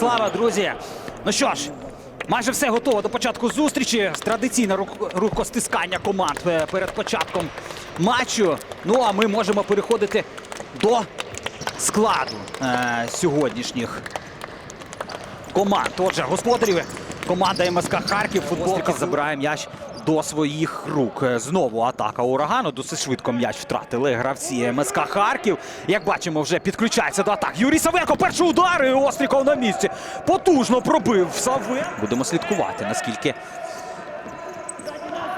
Слава друзі! Ну що ж, майже все готово до початку зустрічі. Традиційне рук- рукостискання команд е, перед початком матчу. Ну а ми можемо переходити до складу е, сьогоднішніх команд. Отже, господарів команда МСК Харків футболки забирає м'яч до своїх рук. Е, Знову атака урагану. Досить швидко м'яч втратили гравці МСК Харків. Як бачимо, вже підключається до атак. Юрій Савенко, перший удар і Остріков на місці. Потужно пробив Савенко. Будемо слідкувати, наскільки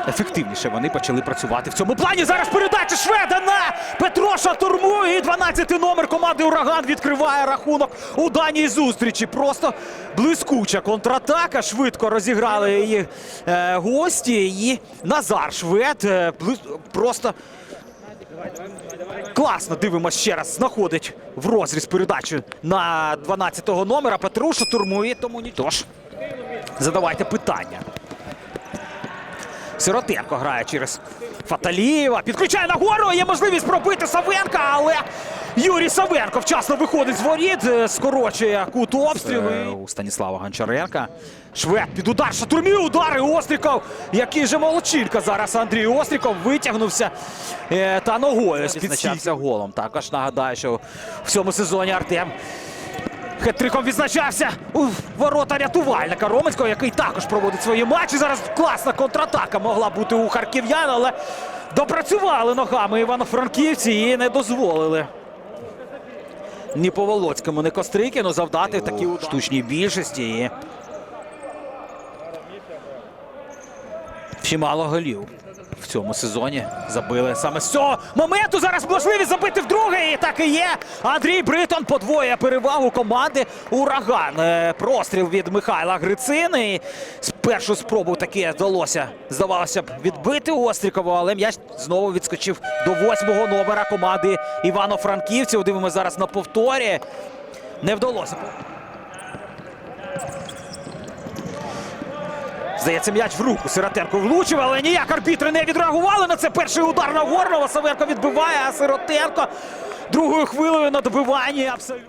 ефективніше вони почали працювати в цьому плані. Зараз передача Шведа на Петроша Турму. І 12-й номер команди Ураган відкриває рахунок у даній зустрічі. Просто блискуча контратака. Швидко розіграли її е, гості. І Назар Швед е, просто. Класно дивимося ще раз. Знаходить в розріз передачу на 12-го номера Петрушу Турму. І тому ні. Тож, задавайте питання. Сиротенко грає через Фаталієва. Підключає нагору. Є можливість пробити Савенка, але Юрій Савенко вчасно виходить з воріт, е, скорочує кут обстрілу. У Станіслава Гончаренка. Швед під удар. Шатурмі удари. Остріков. Який же молодчинка зараз Андрій Остріков витягнувся е, та ногою відзначався голом. Також нагадаю, що в цьому сезоні Артем Хет-триком відзначався у ворота рятувальника Роменського, який також проводить свої матчі. Зараз класна контратака могла бути у харків'ян, але допрацювали ногами івано-франківці і не дозволили. Ні Поволоцькому, ні Кострикіну завдати такі штучній більшості. Чимало голів в цьому сезоні забили саме з цього моменту. Зараз можливість забити вдруге. І так і є. Андрій Бритон подвоює перевагу команди Ураган. Е, Простріл від Михайла Грицини. Першу спробу таки вдалося, здавалося б, відбити Острікову, але м'яч знову відскочив до восьмого номера команди Івано-Франківців. Дивимося зараз на повторі. Не вдалося. Здається, м'яч в руку. Сиротенко влучив, але ніяк арбітри не відреагували на це. Перший удар на Горнова. Саверко відбиває, а Сиротенко другою хвилею на добиванні. Абсолютно.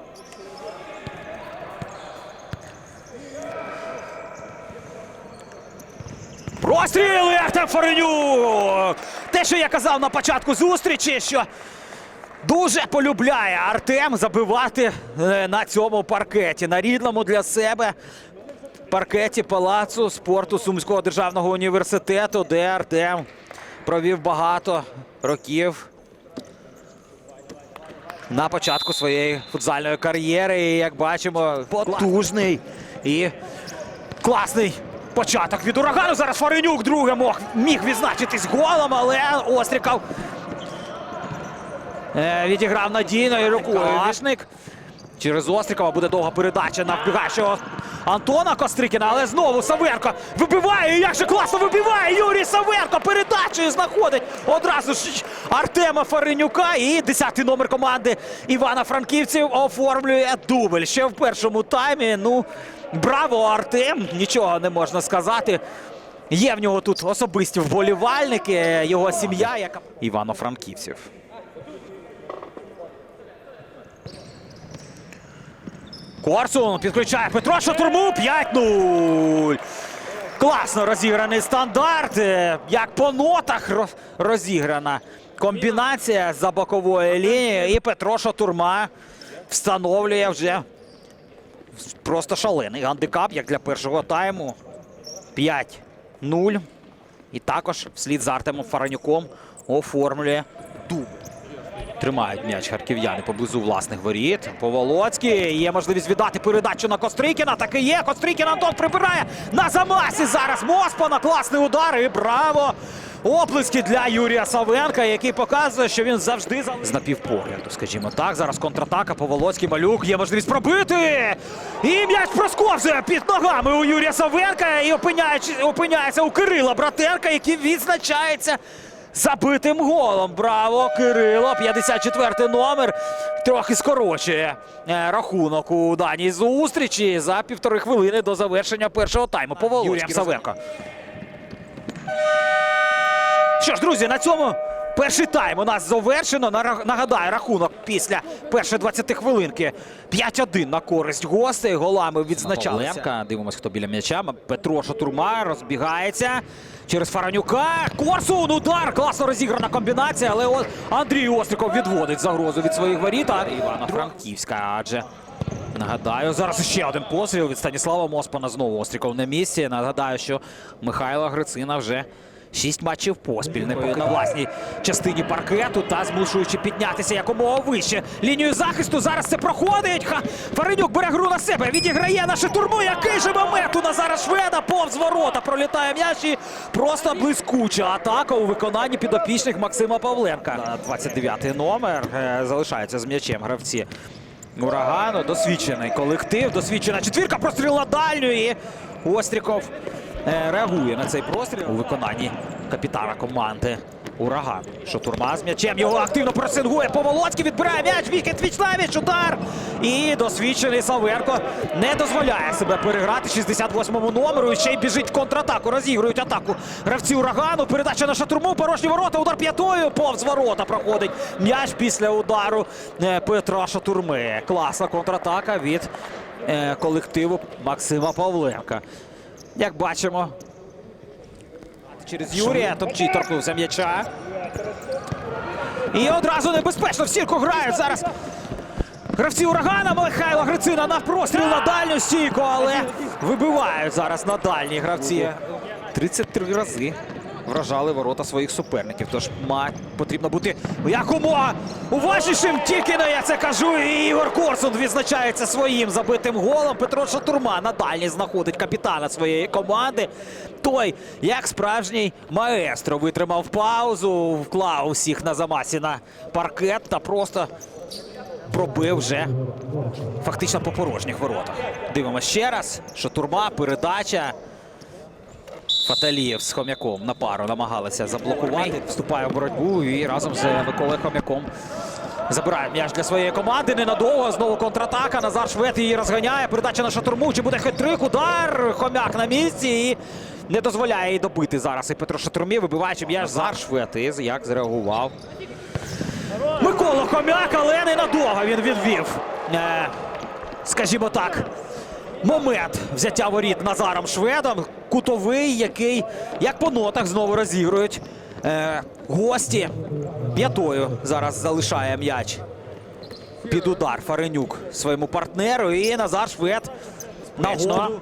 Простріли Артем Форенюк! Те, що я казав на початку зустрічі, що Дуже полюбляє Артем забивати е, на цьому паркеті, на рідному для себе паркеті палацу спорту Сумського державного університету, де Артем провів багато років на початку своєї футзальної кар'єри. І як бачимо, потужний і класний початок від урагану. Зараз Фаренюк друге мог, міг відзначитись голом, але Остріков Е, Відіграв надійно і рукою. Кашник. Через Острікова буде довга передача на вбігачого Антона Кострикіна, але знову Саверко вибиває. Як же класно вибиває Юрій Саверко. Передачею знаходить одразу ж Артема Фаренюка. І 10-й номер команди Івана Франківців оформлює дубль. Ще в першому таймі. Ну, браво, Артем! Нічого не можна сказати. Є в нього тут особисті вболівальники, його сім'я, яка Івано-Франківців. Корсун підключає Петро Шатурму 5-0. Класно розіграний стандарт. Е, Як по нотах розіграна комбінація за бокової лінії. І Петро Шатурма встановлює вже просто шалений гандикап, як для першого тайму. 5-0. І також вслід за Артемом Фаранюком оформлює дубль. Тримають м'яч харків'яни поблизу власних воріт. Поволоцький. Є можливість віддати передачу на Кострикіна. Так і є. Кострикін Антон прибирає на замасі. Зараз Моспана. Класний удар. І браво! Оплески для Юрія Савенка, який показує, що він завжди за- з напівпогляду, скажімо так. Зараз контратака. Поволоцький малюк. Є можливість пробити. І м'яч просковзує під ногами у Юрія Савенка. І опиняється у Кирила Братенка, який відзначається забитим голом. Браво, Кирило. 54 номер. Трохи скорочує е, рахунок у даній зустрічі за півтори хвилини до завершення першого тайму. Поволоцький Савенко. Що ж, друзі, на цьому Перший тайм у нас завершено. Нагадаю, рахунок після першої 20 хвилинки. 5-1 на користь гостей. Голами відзначалися. Павленка. Дивимось, хто біля м'яча. Петро Шатурма розбігається через Фаранюка. Корсун, удар! Класно розіграна комбінація, але Андрій Остриков відводить загрозу від своїх воріт. Івано-Франківська, адже Нагадаю, зараз ще один постріл від Станіслава Моспана. Знову Остріков на місці. Нагадаю, що Михайло Грицина вже шість матчів поспіль не на власній частині паркету та змушуючи піднятися якомога вище. Лінію захисту зараз це проходить. Ха... Фаренюк бере гру на себе. Відіграє нашу турму. Який же момент у Назара Шведа повз ворота пролітає м'яч і просто блискуча атака у виконанні підопічних Максима Павленка. 29-й номер е, залишається з м'ячем гравці. Урагану, досвідчений колектив, досвідчена четвірка, простріл на дальню і Остріков реагує на цей простріл у виконанні капітана команди. Ураган. Шатурма з м'ячем. Його активно пресингує. Поволоцький відбирає м'яч. Вікет Вічнавіч. Удар. І досвідчений Саверко не дозволяє себе переграти 68-му номеру. І ще й біжить в контратаку. Розігрують атаку гравці урагану. Передача на шатурму. Порожні ворота. Удар п'ятою. Повз ворота проходить м'яч після удару е, Петра Шатурми. Класна контратака від е, колективу Максима Павленка. Як бачимо, через Юрія Топчий торкнувся м'яча. І одразу небезпечно в сірку грають зараз. Гравці урагана Михайло Грицина на простріл на дальню стійку, але вибивають зараз на дальні гравці. 33 рази вражали ворота своїх суперників. Тож ма потрібно бути якомога уважнішим. Тільки не я це кажу. І Ігор Корсун відзначається своїм забитим голом. Петро Шатурма на дальній знаходить капітана своєї команди. Той, як справжній маестро, витримав паузу, вклав усіх на замасі на паркет та просто пробив вже фактично по порожніх воротах. Дивимося ще раз. Шатурма, передача. Фаталієв з Хом'яком на пару намагалися заблокувати. Вступає в боротьбу і разом з Миколою Хом'яком забирає м'яч для своєї команди. Ненадовго. Знову контратака. Назар Швед її розганяє. Передача на Шатурму. Чи буде хитрик? Удар. Хом'як на місці і не дозволяє їй добити зараз. І Петро Шатурмі, вибиваючи м'яч Назар Швед. Як зреагував. Микола Хом'як, але ненадовго він відвів. Е, скажімо так, момент взяття воріт Назаром Шведом. Кутовий, який, як по нотах, знову розігрують. Е, гості п'ятою зараз залишає м'яч. Під удар Фаренюк своєму партнеру. І Назар Швед нагоду.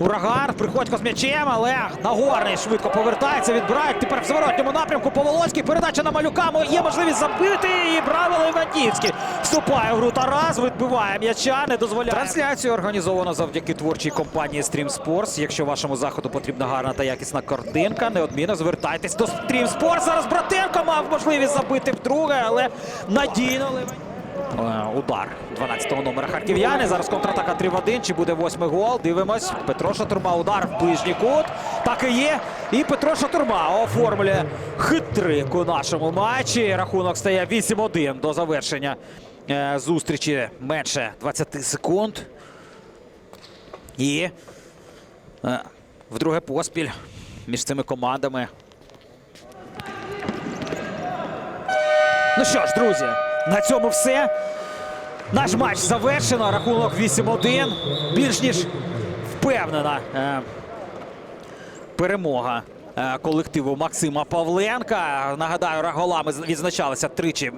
Ураган, приходько з м'ячем, але Нагорний швидко повертається, відбирають. Тепер в зворотньому напрямку Поволоцький. Передача на малюка. Є можливість забити. І Браво Левандівський вступає в гру Тарас, відбиває м'яча, не дозволяє. Трансляцію організовано завдяки творчій компанії Stream Sports. Якщо вашому заходу потрібна гарна та якісна картинка, неодмінно звертайтесь до Stream Sports. Зараз Братенко мав можливість забити вдруге, але надійно Левандівський. Е, Удар 12-го номера харків'яни. Зараз контратака 3 в 1. Чи буде восьмий гол? Дивимось. Петро Шатурма. Удар в ближній кут. Так і є. І Петро Шатурма оформлює хитрик у нашому матчі. Рахунок стає 8-1 до завершення е, зустрічі менше 20 секунд. І е, вдруге поспіль між цими командами. Ну що ж, друзі, на цьому все. Наш матч завершено. Рахунок 8-1. Більш ніж впевнена е, перемога е, колективу Максима Павленка. Нагадаю, раголами відзначалися тричі.